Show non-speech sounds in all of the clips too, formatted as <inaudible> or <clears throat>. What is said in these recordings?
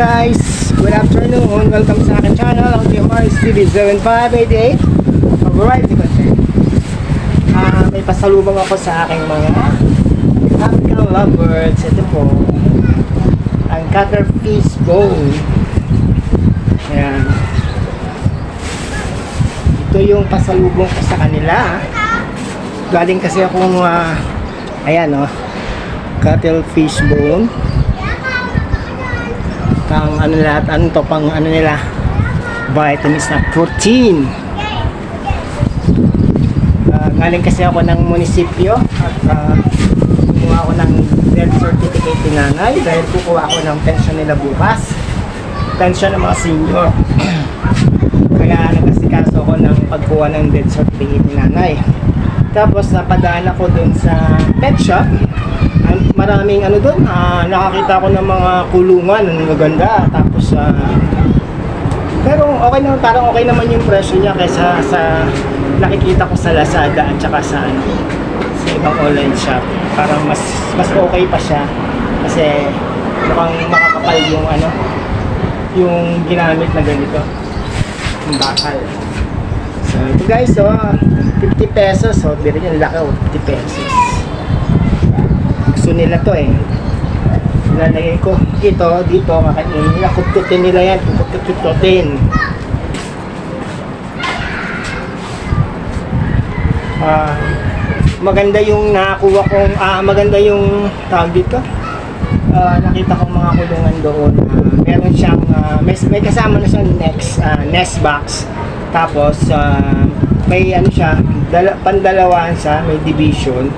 guys, good afternoon. Welcome sa aking channel, ang TMRS TV 7588. Variety content. Ah, may pasalubong ako sa aking mga tropical lovebirds. Ito po, ang cuttlefish bone. Ayan. Ito yung pasalubong ko sa kanila. Galing kasi akong, ah, ayan oh, cuttlefish bone pang ano nila ano to pang ano nila. Vitamins na protein. Ah, galing kasi ako ng munisipyo at uh, kumuha ako ng death certificate ni nanay dahil kukuha ako ng pension nila bukas. Pension ng mga senior. <clears throat> Kaya nagkasikaso ako ng pagkuha ng death certificate ni nanay tapos napadaan ako dun sa pet shop Ang maraming ano doon, ah, nakakita ko ng mga kulungan, ang maganda. Tapos, ah, pero okay naman, parang okay naman yung presyo niya kaysa sa nakikita ko sa Lazada at saka sa ano, sa ibang online shop. Parang mas mas okay pa siya kasi mukhang makakapal yung ano, yung ginamit na ganito. Yung bakal. So, ito guys, so, 50 pesos. So, bili niyo, laki, oh, 50 pesos. Gusto nila to eh. Lalagay ko ito dito kakainin nila kututin nila yan. Kututin ah maganda yung nakakuha kong ah maganda yung tawag dito. Ah, nakita kong mga kulungan doon Ah, meron siyang ah, may, may kasama na siyang next ah, nest box tapos ah, may ano siya dala, pandalawaan siya may division.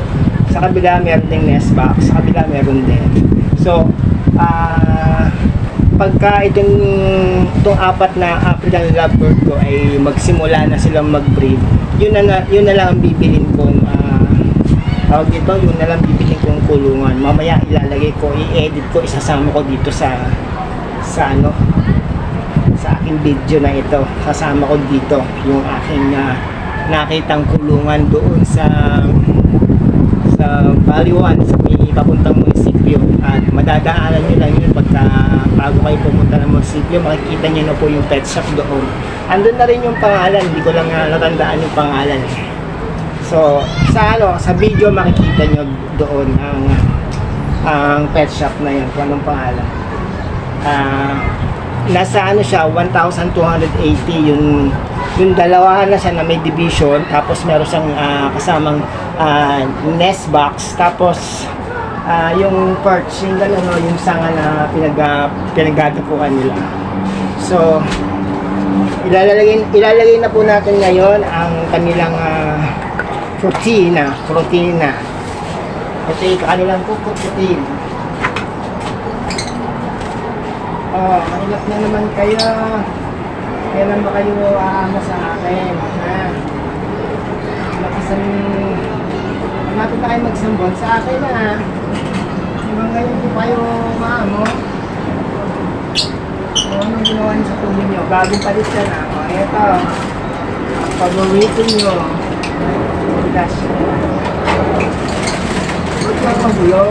Sa kabila meron ding nest box sa kabila meron din. So ah pagka itong itong apat na African lovebird ko ay magsimula na silang mag-breed yun na, yun na lang ang bibilin kong ah, tawag dito yun na lang bibilin kong kulungan. Mamaya ilalagay ko i-edit ko isasama ko dito sa sa ano sa aking video na ito. Sasama ko dito yung aking ah, nakitang kulungan doon sa sa Baliwan sa may papuntang munisipyo. At madadaanan nyo lang yun pagka bago kayo pumunta ng munisipyo makikita nyo na po yung pet shop doon. Andun na rin yung pangalan hindi ko lang ah, natandaan yung pangalan. So sa ano sa video makikita nyo doon ang ang pet shop na yun kung anong pangalan. Ah nasa ano siya 1,280 yung yung dalawa na siya na may division tapos meron siyang ah, kasamang ah, nest box tapos ah, yung perch yung gano'n no, yung sanga na pinag pinagdadapuan nila. So ilalagay ilalagay na po natin ngayon ang kanilang ah, protina protina. Ito yung kanilang protein Oh, mahilap na naman kayo. Kailan ba kayo aama sa akin? Ha? Lakasan Malapit na kayo magsambon sa akin ha. Hanggang ngayon po kayo maamo. O, anong ginawa niyo sa tubig niyo? Bagong palit yan ha. O, eto. Pag-uwitin niyo. Gosh. Ba't ka magulo?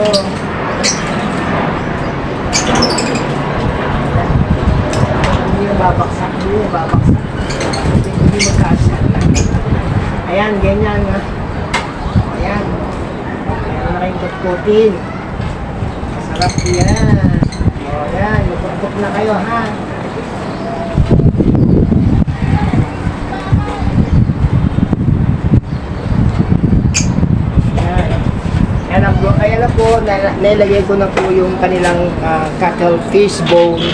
Hindi na babaksak, hindi na babaksak. Hindi, hindi magkasya. Ayan, ganyan nga. Ayan. Ayan kutkutin. Masarap yan. O, ayan, magkutkut na kayo, ha? Ayan. Ayan, ang, na po, nilagay ko na po yung kanilang ah, cuttlefish bone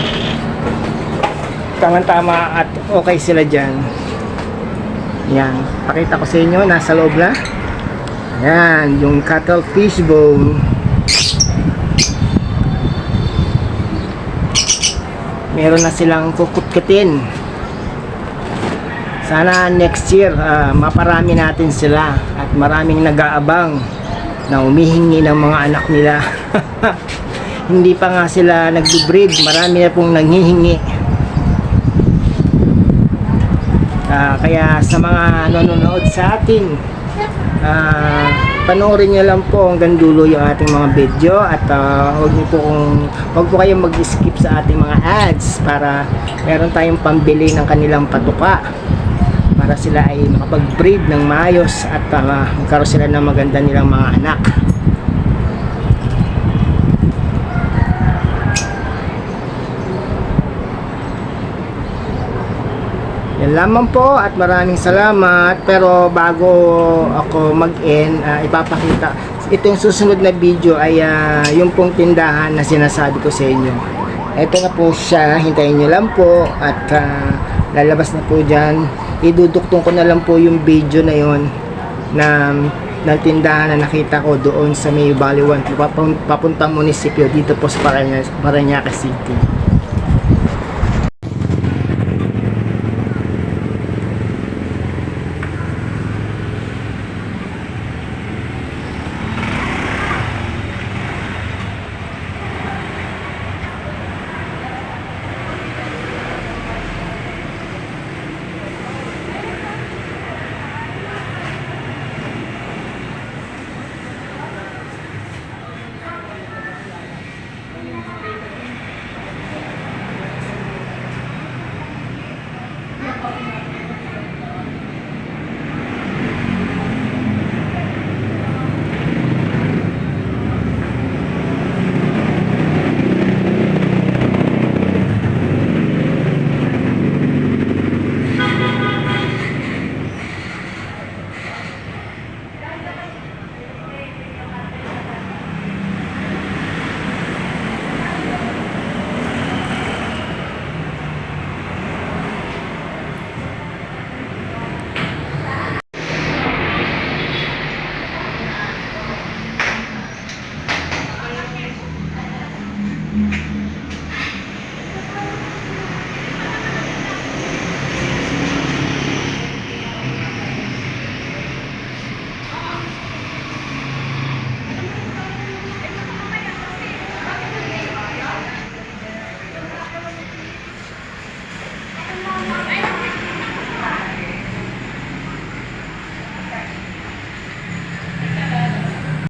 tama-tama at okay sila dyan. Yan. Pakita ko sa inyo, nasa loob na. Yan, yung cuttlefish bone. Meron na silang kukutkutin. Sana next year, ah, maparami natin sila at maraming nag-aabang na umihingi ng mga anak nila. <laughs> Hindi pa nga sila nag-breed, marami na pong nanghihingi. Ah, kaya sa mga nanonood sa atin, ah, panoorin niyo lang po hanggang dulo yung ating mga video at ah, huwag niyo po kung huwag po kayong mag-skip sa ating mga ads para meron tayong pambili ng kanilang patuka para sila ay makapag-breed ng maayos at ah, magkaroon sila ng maganda nilang mga anak. Yan lamang po at maraming salamat. Pero bago ako mag-end, ah, ipapakita. Ito yung susunod na video ay ah, yung pong tindahan na sinasabi ko sa inyo. Ito na po siya. Hintayin nyo lang po at ah, lalabas na po dyan. Iduduktong ko na lang po yung video na yon na ng tindahan na nakita ko doon sa May Valley 1 papun- papuntang munisipyo dito po sa Paranaque City.